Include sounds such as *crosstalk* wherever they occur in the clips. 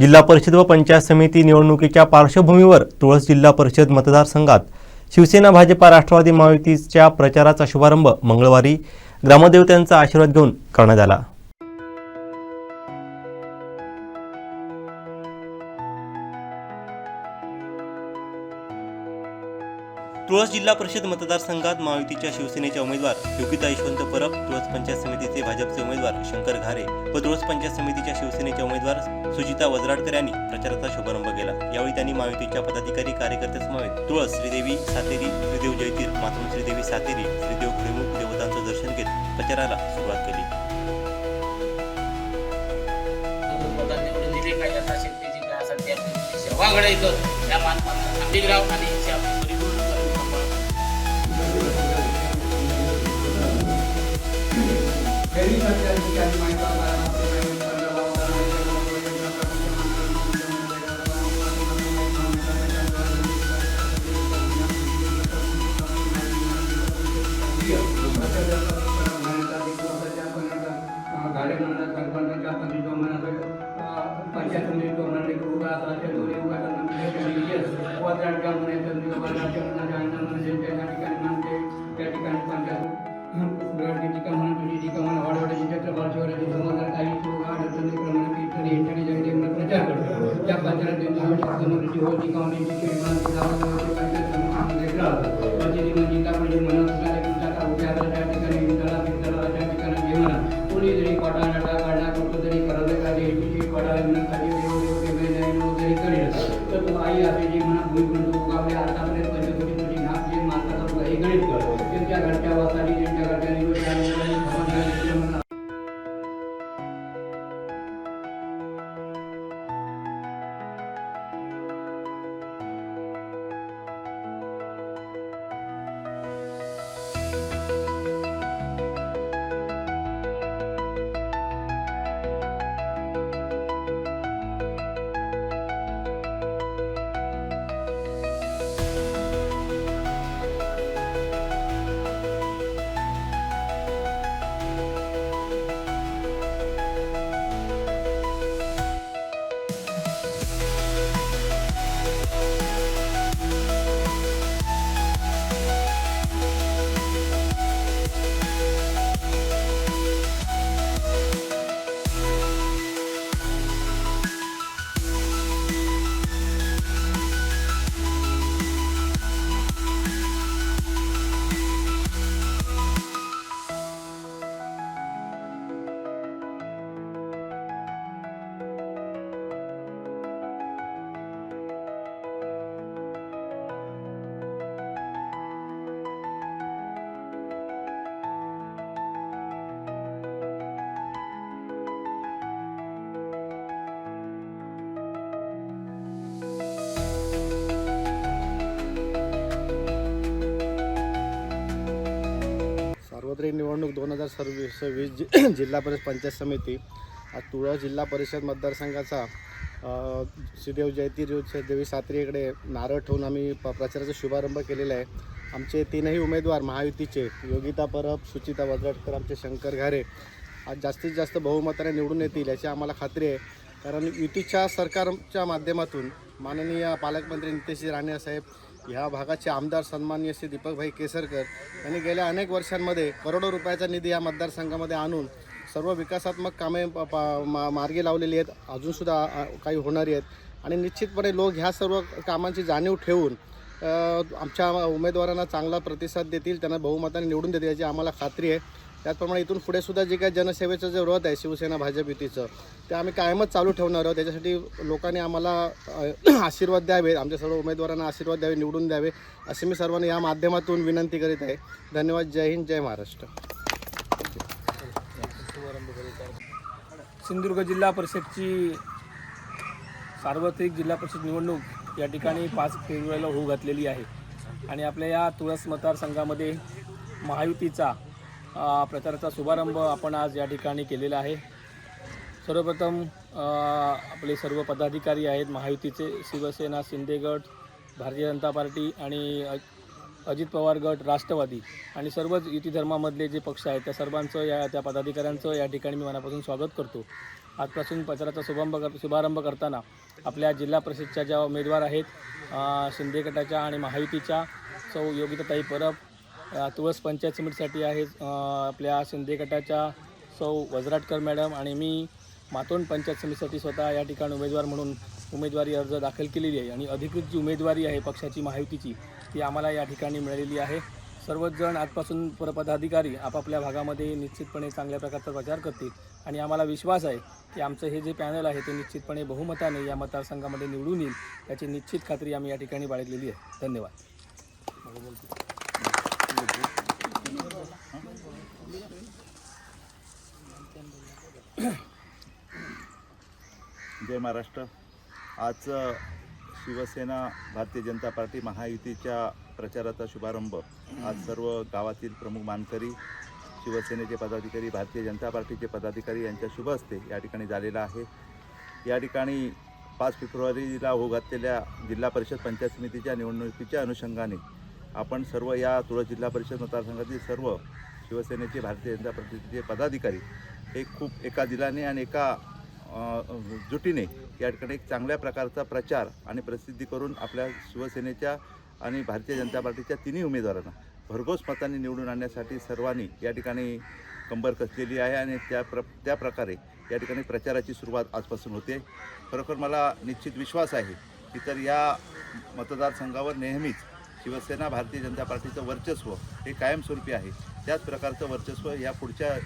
जिल्हा परिषद व पंचायत समिती निवडणुकीच्या पार्श्वभूमीवर तुळस जिल्हा परिषद मतदारसंघात शिवसेना भाजपा राष्ट्रवादी महायुतीच्या प्रचाराचा शुभारंभ मंगळवारी ग्रामदेवत्यांचा आशीर्वाद घेऊन करण्यात आला. तुळस जिल्हा परिषद मतदारसंघात महायुतीच्या शिवसेनेच्या उमेदवार योगिता यशवंत परब तुळस पंचायत समितीचे भाजपचे उमेदवार शंकर घारे व तुळस पंचायत समितीच्या शिवसेनेच्या उमेदवार सुजिता वजराडकर यांनी प्रचाराचा शुभारंभ केला. यावेळी त्यांनी महायुतीच्या पदाधिकारी कार्यकर्त्यांसमवेत तुळस श्रीदेवी सातेरी श्रीदेव जयतीर मातृ श्रीदेवी सातेरी श्रीदेव प्रमुख देवतांचं दर्शन घेत प्रचाराला सुरुवात केली. सेवा घडायचं त्या Yeah. समोरची हो टीका होण्याची खेळ म्हणते पंचायत समितीमध्ये ग्राहक प्रतिनिधी निवडणूक दोन हजार सव्वीस वीस जि *clears throat* जिल्हा परिषद पंचायत समिती तुळा तुळस जिल्हा परिषद मतदारसंघाचा श्रीदेव जयतीर देवी सात्रीकडे नारळ ठेवून आम्ही प प्रचाराचा शुभारंभ केलेला आहे. आमचे तीनही उमेदवार महायुतीचे योगिता परब सुचिता वजडकर आमचे शंकर घारे आज जास्तीत जास्त बहुमताने निवडून येतील याची आम्हाला खात्री आहे. कारण युतीच्या सरकारच्या माध्यमातून माननीय पालकमंत्री नितेश राणे साहेब ह्या भागाचे आमदार सन्माननीय श्री दीपकभाई केसरकर यांनी गेल्या अनेक वर्षांमध्ये करोडो रुपयाचा निधी या मतदारसंघामध्ये आणून सर्व विकासात्मक कामे मा- मार्गी लावलेली आहेत. अजूनसुद्धा काही होणारी आहेत. आणि निश्चितपणे लोक ह्या सर्व कामांची जाणीव ठेवून आमच्या उमेदवारांना चांगला प्रतिसाद देतील त्यांना बहुमताने निवडून देतील याची आम्हाला खात्री आहे. त्याचप्रमाणे इथून पुढे सुद्धा जे काही जनसेवेचं जे व्रत आहे शिवसेना भाजप युतीचं ते आम्ही कायमच चालू ठेवणार आहोत. त्याच्यासाठी लोकांनी आम्हाला *clears throat* आशीर्वाद द्यावे आमच्या सर्व उमेदवारांना आशीर्वाद द्यावे निवडून द्यावे असे मी सर्वांना या माध्यमातून विनंती करीत आहे. धन्यवाद. जय हिंद जय महाराष्ट्र. सिंधुदुर्ग जिल्हा परिषदची सार्वत्रिक जिल्हा परिषद निवडणूक या ठिकाणी पाच फेब्रुवारीला होऊ घातलेली आहे. आणि आपल्या या तुळस मतदारसंघामध्ये महायुतीचा प्रचाराचा शुभारंभ आपण आज या ठिकाणी केलेला आहे. सर्वप्रथम आपले सर्व पदाधिकारी आहेत महायुतीचे शिवसेना शिंदेगट भारतीय जनता पार्टी आणि अजित पवार गट राष्ट्रवादी आणि सर्वच युती धर्मामधले जे पक्ष आहेत त्या सर्वांचं या त्या पदाधिकाऱ्यांचं या ठिकाणी मी मनापासून स्वागत करतो. आजपासून प्रचाराचा शुभारंभ कर शुभारंभ करताना आपल्या जिल्हा परिषदच्या ज्या उमेदवार आहेत शिंदे गटाच्या आणि महायुतीच्या सौ योगिताताई परब तुळस पंचायत समितीसाठी आहे आपल्या शिंदे गटाच्या सौ वजराटकर मॅडम आणि मी मातोंड पंचायत समितीसाठी स्वतः या ठिकाणी उमेदवार म्हणून उमेदवारी अर्ज दाखल केलेली आहे. आणि अधिकृत जी उमेदवारी आहे पक्षाची महायुतीची ती आम्हाला या ठिकाणी मिळालेली आहे. सर्वच जण आजपासून पदाधिकारी आपापल्या भागामध्ये निश्चितपणे चांगल्या प्रकारचा प्रचार करतील. आणि आम्हाला विश्वास आहे की आमचं हे जे पॅनल आहे ते निश्चितपणे बहुमताने या मतदारसंघामध्ये निवडून येईल याची निश्चित खात्री आम्ही या ठिकाणी बाळगलेली आहे. धन्यवाद. जय महाराष्ट्र. आज शिवसेना भारतीय जनता पार्टी महायुतीच्या प्रचाराचा शुभारंभ. आज सर्व गावातील प्रमुख मानकरी शिवसेनेचे पदाधिकारी भारतीय जनता पार्टीचे पदाधिकारी यांच्या शुभ हस्ते या ठिकाणी झालेला आहे. या ठिकाणी पाच फेब्रुवारीला होऊ घातलेल्या जिल्हा परिषद पंचायत समितीच्या निवडणुकीच्या अनुषंगाने आपण सर्व या तुळस जिल्हा परिषद मतदारसंघातील सर्व शिवसेनेचे भारतीय जनता पार्टीचे पदाधिकारी हे खूप एका दिलाने आणि एका जुटीने या ठिकाणी एक चांगल्या प्रकारचा प्रचार आणि प्रसिद्धी करून आपल्या शिवसेनेच्या आणि भारतीय जनता पार्टीच्या तिन्ही उमेदवारांना भरघोस मतांनी निवडून आणण्यासाठी सर्वांनी या ठिकाणी कंबर कसलेली आहे आणि त्या प्र त्या प्रकारे या ठिकाणी प्रचाराची सुरुवात आजपासून होते. खरोखर मला निश्चित विश्वास आहे की तर या मतदारसंघावर नेहमीच शिवसेना भारतीय जनता पार्टीचं वर्चस्व हे कायमस्वरूपी आहे. त्याच प्रकारचं वर्चस्व या पुढच्या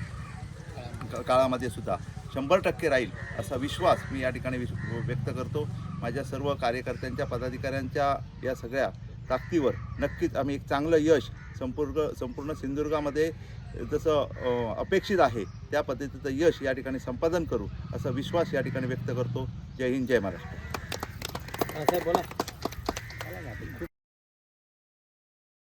का- काळामध्ये सुद्धा शंभर टक्के राहील असा विश्वास मी या ठिकाणी व्यक्त करतो. माझ्या सर्व कार्यकर्त्यांच्या पदाधिकाऱ्यांच्या या सगळ्या ताकदीवर नक्कीच आम्ही एक चांगलं यश संपूर्ण संपूर्ण सिंधुदुर्गामध्ये जसं अपेक्षित आहे त्या पद्धतीचं यश या ठिकाणी संपादन करू असा विश्वास या ठिकाणी व्यक्त करतो. जय हिंद जय महाराष्ट्र. साहेब बोला.